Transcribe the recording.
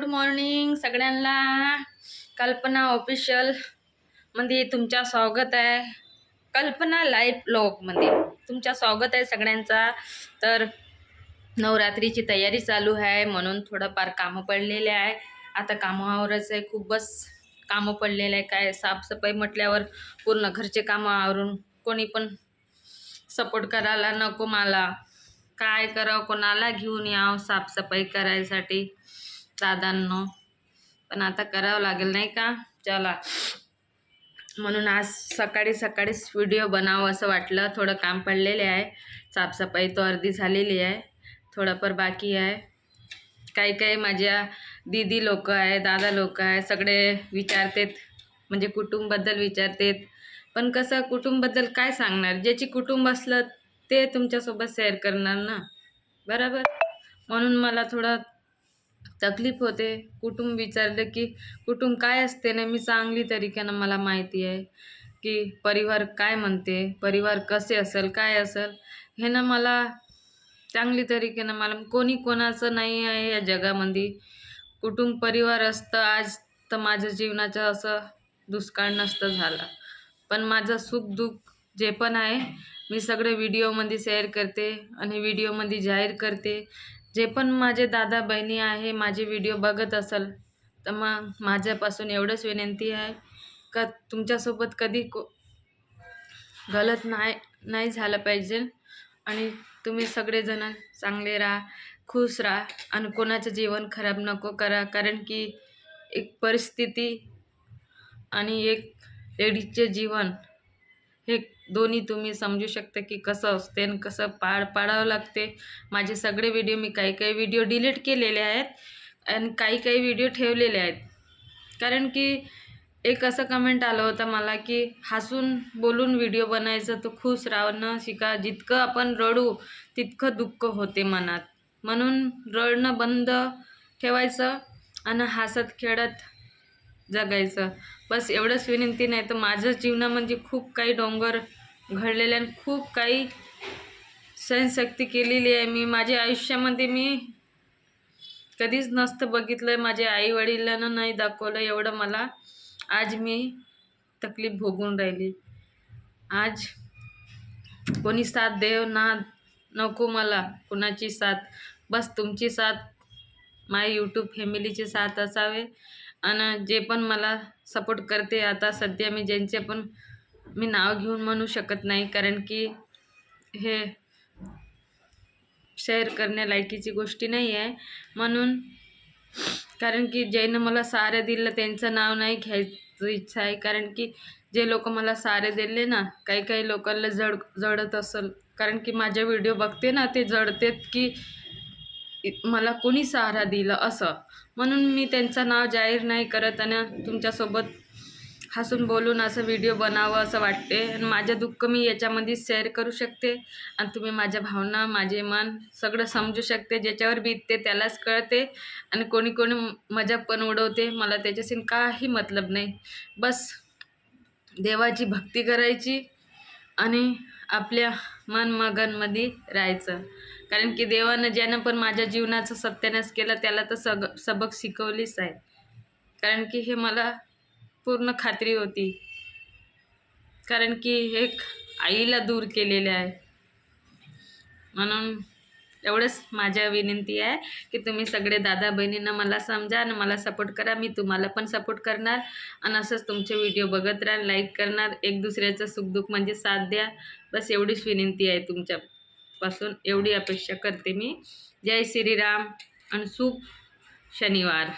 Good morning सगळ्यांना. कल्पना ऑफिशियलमध्ये तुमच्या स्वागत आहे. कल्पना लाईफ ब्लॉगमध्ये तुमच्या स्वागत आहे सगळ्यांचा. तर नवरात्रीची तयारी चालू आहे म्हणून थोडंफार कामं पडलेले आहे. आता कामावरच आहे खूपच कामं पडलेले आहे. काय साफसफाई म्हटल्यावर पूर्ण घरचे कामं आवरून कोणी पण सपोर्ट करायला नको मला. काय करावं कोणाला घेऊन यावं साफसफाई करायसाठी? दादांनो. पण आता करावं लागेल नाही का? चला. म्हणून आज सकाळी सकाळीच व्हिडिओ बनावं असं वाटलं. थोडं काम पडलेले आहे. साफसफाई तो अर्धी झालेली आहे. थोडंफार बाकी आहे. काही काही माझ्या दीदी लोक आहे दादा लोक आहे सगळे विचारतात. म्हणजे कुटुंबबद्दल विचारतात. पण कसं कुटुंबबद्दल काय सांगणार? ज्याची कुटुंब असलं ते तुमच्यासोबत शेअर करणार ना? बरोबर? म्हणून मला थोडं तकलीफ होते. कुटुंब विचारलं की कुटुंब काय असते ना मी चांगली तरीक्यानं मला माहिती आहे की परिवार काय म्हणते परिवार कसे असेल काय असेल? हे ना मला चांगली तरीकेनं मला कोणी कोणाचं नाही आहे या जगामध्ये कुटुंब परिवार असतं आज तर माझ्या जीवनाचं असं दुष्काळ नसतं झालं. पण माझं सुख दुःख जे पण आहे मी सगळे व्हिडिओमध्ये शेअर करते आणि व्हिडिओमध्ये जाहीर करते. जे पण माझे दादा बहिणी आहे माझे व्हिडिओ बघत असेल तर मग माझ्यापासून एवढंच विनंती आहे का तुमच्यासोबत कधी को गलत नाही नाही झालं पाहिजे. आणि तुम्ही सगळेजण चांगले राहा खुश राहा आणि कोणाचं जीवन खराब नको करा. कारण की एक परिस्थिती आणि एक लेडीजचे जीवन हे दोन्ही तुम्ही समजू शकता की कसं असते आणि कसं पाळ पाडावं लागते. माझे सगळे व्हिडिओ मी काही काही व्हिडिओ डिलीट केलेले आहेत आणि काही काही व्हिडिओ ठेवलेले आहेत. कारण की एक असं कमेंट आलं होतं मला की हसून बोलून व्हिडिओ बनायचं तर खुश राहणं शिका जितकं आपण रडू तितकं दुःख होते मनात. म्हणून रडणं बंद ठेवायचं आणि हसत खेळत जगायचं. बस एवढंच विनंती नाही तर माझं जीवनामध्ये खूप काही डोंगर घडलेल्या आणि खूप काही सहनशक्ती केलेली आहे. मी माझ्या आयुष्यामध्ये मी कधीच नसतं बघितलं माझ्या आईवडिलांना नाही दाखवलं एवढं मला. आज मी तकलीफ भोगून राहिली. आज कोणी साथ देव ना नको मला. कुणाची साथ? बस तुमची साथ. माय यूट्यूब फॅमिलीची साथ असावे. आणि जे पण मला सपोर्ट करते आता सध्या मी ज्यांचे पण मी नाव घेऊन म्हणू शकत नाही कारण की हे शेअर करण्यालायकीची गोष्टी नाही आहे म्हणून कारण की ज्यानं मला सारे दिलं त्यांचं नाव नाही घ्यायचं इच्छा आहे. कारण की जे लोक मला सारे दिले ना काही काही लोकांना जड जडत असेल. कारण की माझे व्हिडिओ बघते ना ते जडतेत की मला कोणी सहारा दिलं असं. म्हणून मी त्यांचं नाव जाहीर नाही करत आणि तुमच्यासोबत हसून बोलून असं व्हिडिओ बनावं असं वाटते. आणि माझं दुःख मी याच्यामध्ये शेअर करू शकते. आणि तुम्ही माझ्या भावना माझे मन सगळं समजू शकते. ज्याच्यावर बीतते त्यालाच कळते. आणि कोणी कोणी मजा पण उडवते. मला त्याच्याशी काही मतलब नाही. बस देवाची भक्ती करायची आणि आपल्या मन मगनमध्ये राहायचं. कारण की देवानं ज्यानं पण माझ्या जीवनाचं सत्यानाश केलं त्याला तर सग सबक शिकवलीच आहे. कारण की हे मला पूर्ण खात्री होती. कारण की एक आईला दूर केलेले आहे. म्हणून एवढंच माझ्या विनंती आहे की तुम्ही सगळे दादा बहिणींना मला समजा आणि मला सपोर्ट करा. मी तुम्हाला पण सपोर्ट करणार आणि असंच तुमचे व्हिडिओ बघत राहा लाईक करणार. एक दुसऱ्याचं सुखदुःख म्हणजे साथ द्या. बस एवढीच विनंती आहे तुमच्यापासून. एवढी अपेक्षा करते मी. जय श्रीराम आणि सुख शनिवार.